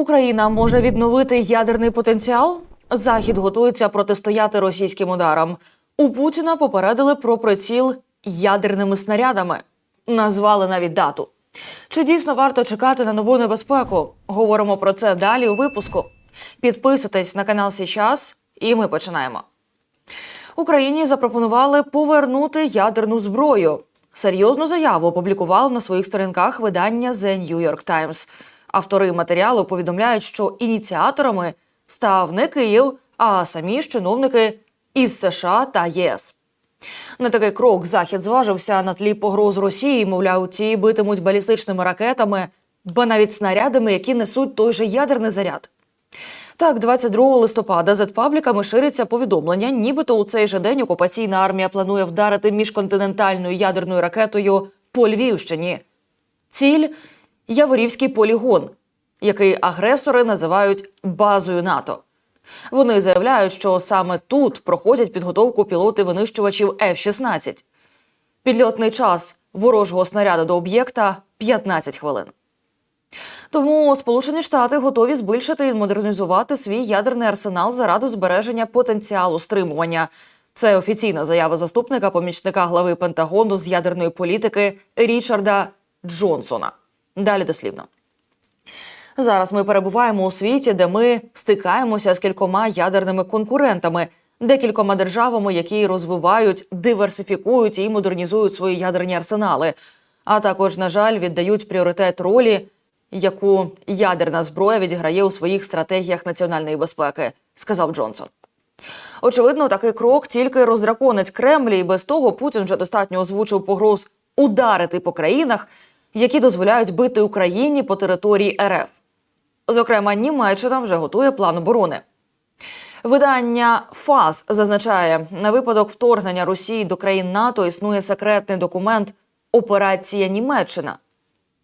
Україна може відновити ядерний потенціал. Захід готується протистояти російським ударам. У Путіна попередили про приціл ядерними снарядами. Назвали навіть дату. Чи дійсно варто чекати на нову небезпеку? Говоримо про це далі у випуску. Підписуйтесь на канал Січас, і ми починаємо. Україні запропонували повернути ядерну зброю. Серйозну заяву опублікувало на своїх сторінках видання The New York Times. Автори матеріалу повідомляють, що ініціаторами став не Київ, а самі ж чиновники із США та ЄС. На такий крок Захід зважився на тлі погроз Росії, мовляв, ті битимуть балістичними ракетами, ба навіть снарядами, які несуть той же ядерний заряд. Так, 22 листопада за пабліками шириться повідомлення, нібито у цей же день окупаційна армія планує вдарити міжконтинентальною ядерною ракетою по Львівщині. Ціль Яворівський полігон, який агресори називають базою НАТО. Вони заявляють, що саме тут проходять підготовку пілоти винищувачів F-16. Підльотний час ворожого снаряду до об'єкта 15 хвилин. Тому Сполучені Штати готові збільшити і модернізувати свій ядерний арсенал заради збереження потенціалу стримування. Це офіційна заява заступника помічника глави Пентагону з ядерної політики Річарда Джонсона. Далі дослівно. Зараз ми перебуваємо у світі, де ми стикаємося з кількома ядерними конкурентами, декількома державами, які розвивають, диверсифікують і модернізують свої ядерні арсенали, а також, на жаль, віддають пріоритет ролі, яку ядерна зброя відіграє у своїх стратегіях національної безпеки, сказав Джонсон. Очевидно, такий крок тільки роздраконить Кремль, і без того Путін вже достатньо озвучив погроз ударити по країнах, які дозволяють бити Україні по території РФ. Зокрема, Німеччина вже готує план оборони. Видання ФАС зазначає, на випадок вторгнення Росії до країн НАТО існує секретний документ Операція Німеччина.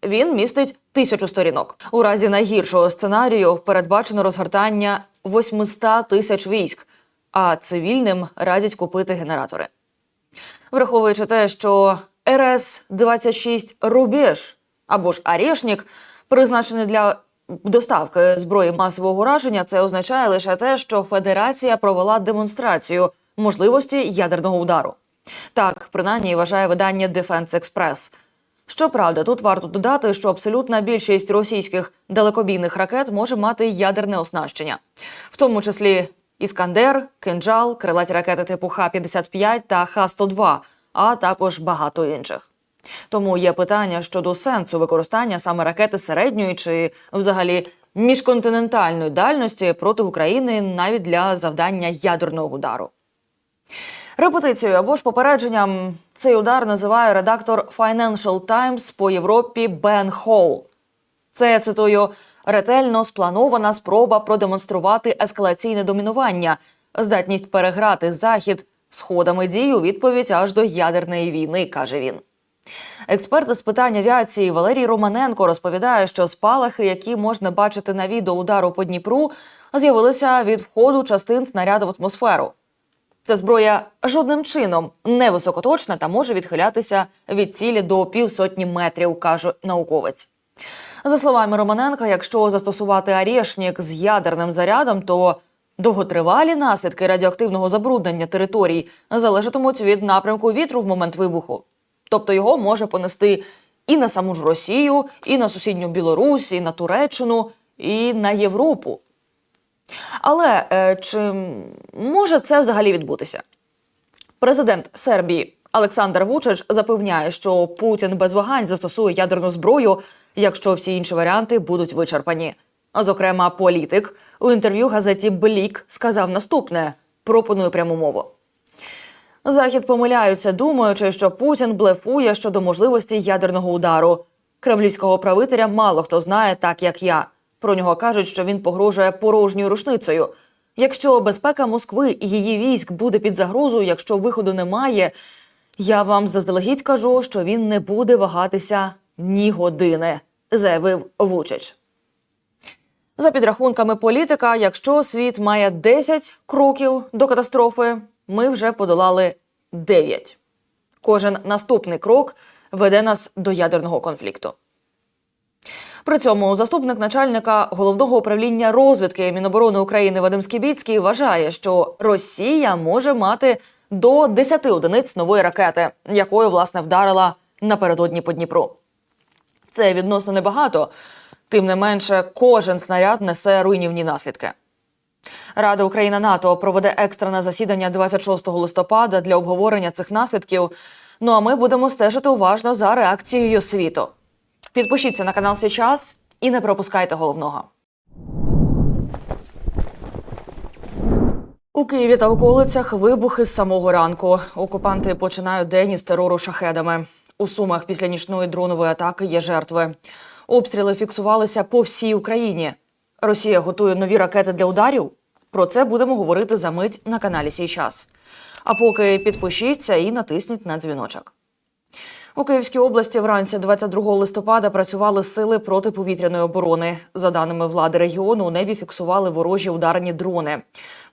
Він містить тисячу сторінок. У разі найгіршого сценарію передбачено розгортання 800 тисяч військ, а цивільним радять купити генератори. Враховуючи те, що РС 26 Рубеж або ж Арєшнік призначений для доставки зброї масового ураження, це означає лише те, що Федерація провела демонстрацію можливості ядерного удару. Так, принаймні вважає видання Defense Express. Щоправда, тут варто додати, що абсолютна більшість російських далекобійних ракет може мати ядерне оснащення, в тому числі Іскандер, кинджал, крилаті ракети типу Х-55 та Х-102, а також багато інших. Тому є питання щодо сенсу використання саме ракети середньої чи взагалі міжконтинентальної дальності проти України навіть для завдання ядерного удару. Репетицією або ж попередженням цей удар називає редактор Financial Times по Європі Бен Холл. Це цитую ретельно спланована спроба продемонструвати ескалаційне домінування, здатність переграти захід сходами дій у відповідь аж до ядерної війни, каже він. Експерт з питань авіації Валерій Романенко розповідає, що спалахи, які можна бачити на відео удару по Дніпру, з'явилися від входу частин снаряду в атмосферу. Ця зброя жодним чином не високоточна та може відхилятися від цілі до півсотні метрів, каже науковець. За словами Романенка, якщо застосувати арєшнік з ядерним зарядом, то довготривалі наслідки радіоактивного забруднення територій залежатимуть від напрямку вітру в момент вибуху. Тобто його може понести і на саму ж Росію, і на сусідню Білорусь, і на Туреччину, і на Європу. Але е, чи може це взагалі відбутися? Президент Сербії Олександр Вучич запевняє, що Путін без вагань застосує ядерну зброю, якщо всі інші варіанти будуть вичерпані. Зокрема, політик у інтерв'ю газеті Блік сказав наступне: пропоную пряму мову. Захід помиляються, думаючи, що Путін блефує щодо можливості ядерного удару. Кремлівського правителя мало хто знає, так як я. Про нього кажуть, що він погрожує порожньою рушницею. Якщо безпека Москви і її військ буде під загрозою, якщо виходу немає, я вам заздалегідь кажу, що він не буде вагатися ні години, заявив Вучич. За підрахунками політика, якщо світ має 10 кроків до катастрофи, ми вже подолали 9. Кожен наступний крок веде нас до ядерного конфлікту. При цьому заступник начальника головного управління розвідки Міноборони України Вадим Скібіцький вважає, що Росія може мати до 10 одиниць нової ракети, якою власне вдарила напередодні по Дніпру. Це відносно небагато. Тим не менше, кожен снаряд несе руйнівні наслідки. Рада Україна НАТО проведе екстрене засідання 26 листопада для обговорення цих наслідків. Ну а ми будемо стежити уважно за реакцією світу. Підпишіться на канал Сейчас і не пропускайте головного. У Києві та околицях вибухи з самого ранку. Окупанти починають день із терору шахедами. У сумах після нічної дронової атаки є жертви. Обстріли фіксувалися по всій Україні. Росія готує нові ракети для ударів. Про це будемо говорити за мить на каналі Сій час. А поки підпишіться і натисніть на дзвіночок. У Київській області вранці 22 листопада працювали сили протиповітряної оборони. За даними влади регіону, у небі фіксували ворожі ударні дрони.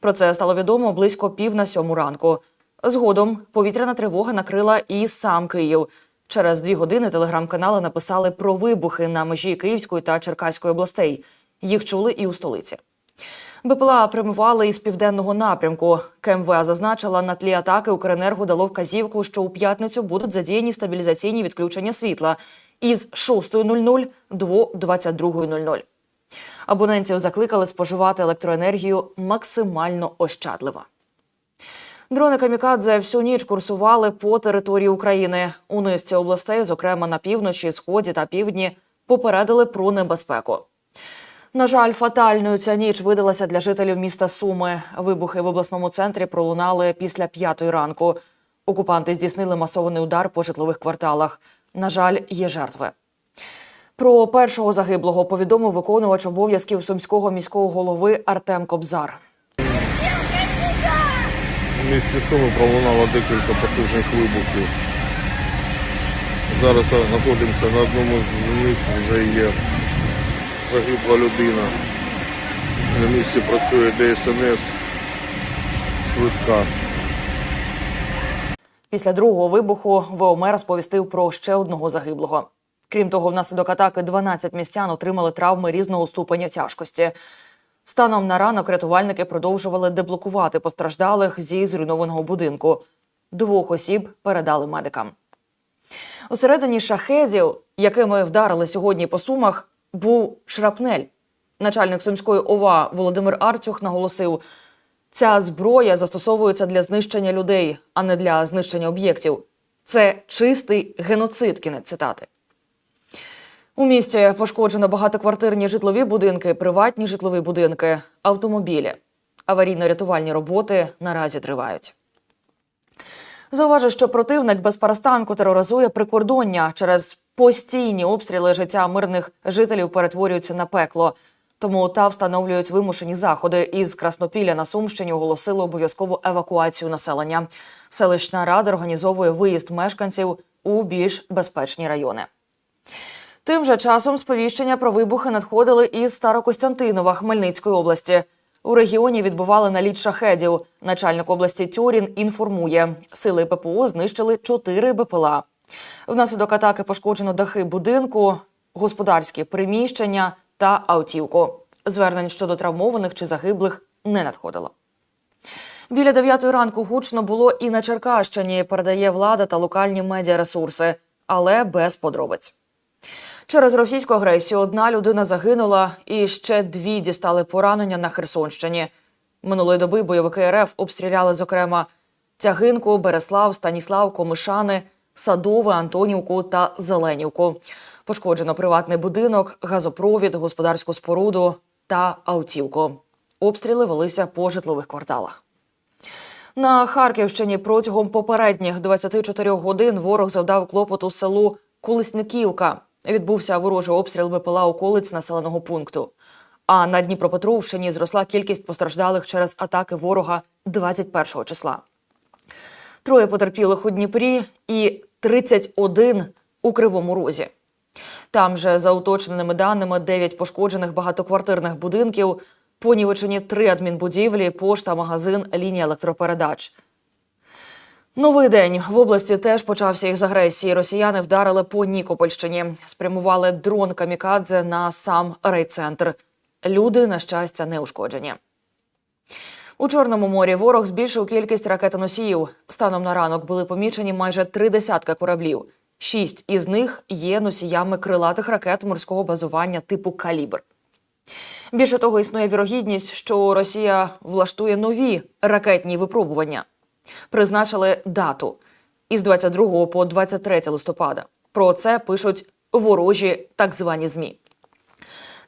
Про це стало відомо близько пів на сьому ранку. Згодом повітряна тривога накрила і сам Київ. Через дві години телеграм-канали написали про вибухи на межі Київської та Черкаської областей. Їх чули і у столиці. БПЛА прямували із південного напрямку. КМВА зазначила, на тлі атаки Укренерго дало вказівку, що у п'ятницю будуть задіяні стабілізаційні відключення світла із 6.00 до 22.00. Абонентів закликали споживати електроенергію максимально ощадливо. Дрони камікадзе всю ніч курсували по території України. У низці областей, зокрема на півночі, сході та півдні, попередили про небезпеку. На жаль, фатальною ця ніч видалася для жителів міста Суми. Вибухи в обласному центрі пролунали після п'ятої ранку. Окупанти здійснили масований удар по житлових кварталах. На жаль, є жертви. Про першого загиблого повідомив виконувач обов'язків сумського міського голови Артем Кобзар. У місті Суми пролунало декілька потужних вибухів. Зараз знаходимося на одному з них вже є загибла людина. На місці працює ДСНС швидка. Після другого вибуху ВОМЕР сповістив про ще одного загиблого. Крім того, внаслідок атаки 12 містян отримали травми різного ступеня тяжкості. Станом на ранок рятувальники продовжували деблокувати постраждалих зі зруйнованого будинку. Двох осіб передали медикам. Усередині шахедів, якими вдарили сьогодні по сумах, був шрапнель. Начальник сумської ОВА Володимир Арцюх наголосив, ця зброя застосовується для знищення людей, а не для знищення об'єктів. Це чистий геноцид. Кінець цитати. У місті пошкоджено багатоквартирні житлові будинки, приватні житлові будинки, автомобілі. Аварійно-рятувальні роботи наразі тривають. Зауважу, що противник без перестанку тероризує прикордоння через постійні обстріли життя мирних жителів перетворюються на пекло. Тому та встановлюють вимушені заходи. Із Краснопілля на Сумщині оголосили обов'язкову евакуацію населення. Селищна рада організовує виїзд мешканців у більш безпечні райони. Тим же часом сповіщення про вибухи надходили із Старокостянтинова Хмельницької області. У регіоні відбували наліт шахедів. Начальник області Тюрін інформує, сили ППО знищили чотири БПЛА. Внаслідок атаки пошкоджено дахи будинку, господарські приміщення та автівку. Звернень щодо травмованих чи загиблих не надходило. Біля 9 ранку гучно було і на Черкащині. Передає влада та локальні медіаресурси, але без подробиць. Через російську агресію одна людина загинула, і ще дві дістали поранення на Херсонщині. Минулої доби бойовики РФ обстріляли, зокрема, Тягинку, Береслав, Станіслав, Комишани, Садове, Антонівку та Зеленівку. Пошкоджено приватний будинок, газопровід, господарську споруду та автівку. Обстріли велися по житлових кварталах. На Харківщині протягом попередніх 24 годин ворог завдав клопоту селу Кулисниківка. Відбувся ворожий обстріл БПЛА околиць населеного пункту. А на Дніпропетровщині зросла кількість постраждалих через атаки ворога 21 числа. Троє потерпілих у Дніпрі і 31 у Кривому Розі. Там же, за уточненими даними, 9 пошкоджених багатоквартирних будинків, понівечені три адмінбудівлі, пошта, магазин, лінія електропередач. Новий день в області теж почався із агресії. Росіяни вдарили по Нікопольщині, спрямували дрон камікадзе на сам райцентр. Люди, на щастя, не ушкоджені. У Чорному морі ворог збільшив кількість ракетоносіїв. Станом на ранок були помічені майже три десятка кораблів. Шість із них є носіями крилатих ракет морського базування типу Калібр. Більше того, існує вірогідність, що Росія влаштує нові ракетні випробування. Призначили дату із 22 по 23 листопада. Про це пишуть ворожі так звані змі.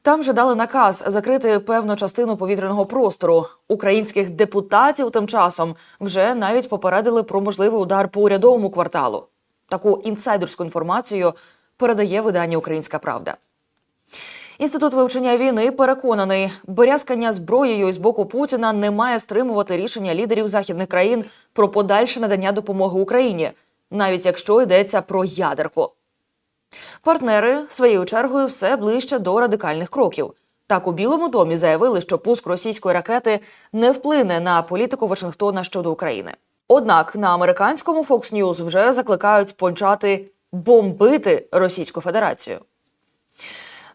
Там же дали наказ закрити певну частину повітряного простору. Українських депутатів тим часом вже навіть попередили про можливий удар по урядовому кварталу. Таку інсайдерську інформацію передає видання Українська Правда. Інститут вивчення війни переконаний, берязкання зброєю з боку Путіна не має стримувати рішення лідерів західних країн про подальше надання допомоги Україні, навіть якщо йдеться про ядерку. Партнери своєю чергою все ближче до радикальних кроків. Так у Білому домі заявили, що пуск російської ракети не вплине на політику Вашингтона щодо України. Однак на американському Fox News вже закликають почати бомбити Російську Федерацію.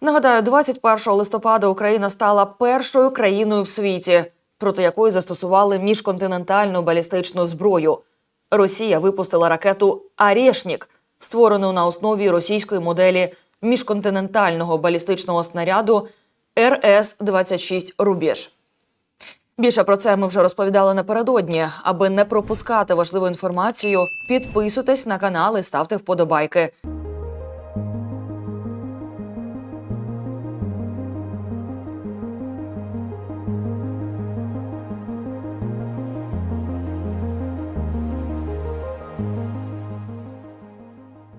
Нагадаю, 21 листопада Україна стала першою країною в світі, проти якої застосували міжконтинентальну балістичну зброю. Росія випустила ракету Арєшнік, створену на основі російської моделі міжконтинентального балістичного снаряду РС-26 Рубіж. Більше про це ми вже розповідали напередодні. Аби не пропускати важливу інформацію, підписуйтесь на канал і ставте вподобайки.